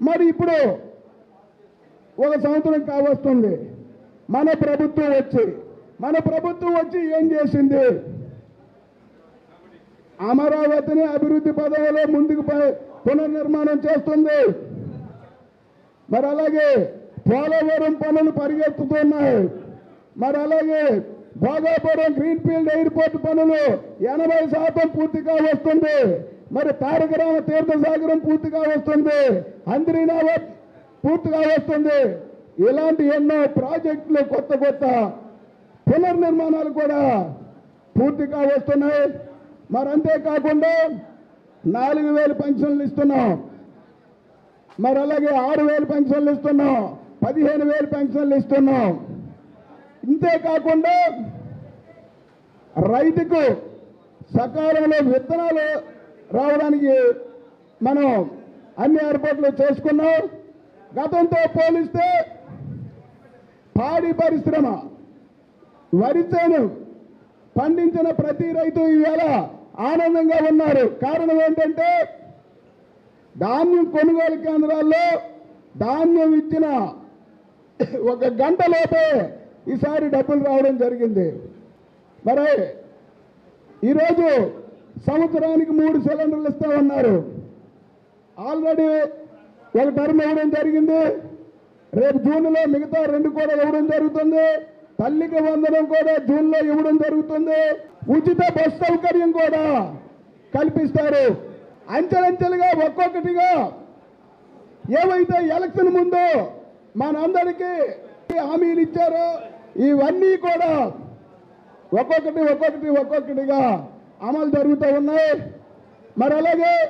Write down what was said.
మరి ఇప్పుడు ఒక సంవత్సరం కావస్తుంది. మన ప్రభుత్వం వచ్చి మన ప్రభుత్వం వచ్చి ఏం చేసింది? అమరావతిని అభివృద్ధి పదవిలో ముందుకు ప- పునర్నిర్మాణం చేస్తుంది. మరి అలాగే పోలవరం పనులు పరిగెత్తుతున్నాయి. మరి అలాగే భోగాపురం గ్రీన్ఫీల్డ్ ఎయిర్పోర్ట్ పనులు ఎనభై శాతం పూర్తిగా వస్తుంది. మరి తారకరామ తీర్థసాగరం పూర్తిగా వస్తుంది. అంద్రీనావ పూర్తిగా వస్తుంది. ఇలాంటి ఎన్నో ప్రాజెక్టులు కొత్త కొత్త పునర్నిర్మాణాలు కూడా పూర్తిగా వస్తున్నాయి. మరి అంతేకాకుండా నాలుగు వేలు పెన్షన్లు ఇస్తున్నాం. మరి అలాగే ఆరు వేలు పెన్షన్లు ఇస్తున్నాం. పదిహేను వేలు పెన్షన్లు ఇస్తున్నాం. ఇంతేకాకుండా రైతుకు సకాలంలో విత్తనాలు రావడానికి మనం అన్ని ఏర్పాట్లు చేసుకున్నాం. గతంతో పోలిస్తే పాడి పరిశ్రమ వరి చేను పండించిన ప్రతి రైతు ఈవేళ ఆనందంగా ఉన్నారు. కారణం ఏంటంటే ధాన్యం కొనుగోలు కేంద్రాల్లో ధాన్యం ఇచ్చిన ఒక గంట లోపే ఈసారి డబ్బులు రావడం జరిగింది. మరి ఈరోజు సంవత్సరానికి మూడు సిలిండర్లు ఇస్తామన్నారు ఆల్రెడీ ఒక టర్మ్ ఇవ్వడం జరిగింది. రేపు జూన్లో మిగతా రెండు కూడా ఇవ్వడం జరుగుతుంది. తల్లికి వందనం కూడా జూన్లో ఇవ్వడం జరుగుతుంది. ఉచిత బస్ సౌకర్యం కూడా కల్పిస్తారు. అంచెలంచెలుగా ఒక్కొక్కటిగా ఏవైతే ఎలక్షన్ ముందు మనందరికీ హామీలు ఇచ్చారో ఇవన్నీ కూడా ఒక్కొక్కటి ఒక్కొక్కటి ఒక్కొక్కటిగా అమలు జరుగుతూ ఉన్నాయి. మరి అలాగే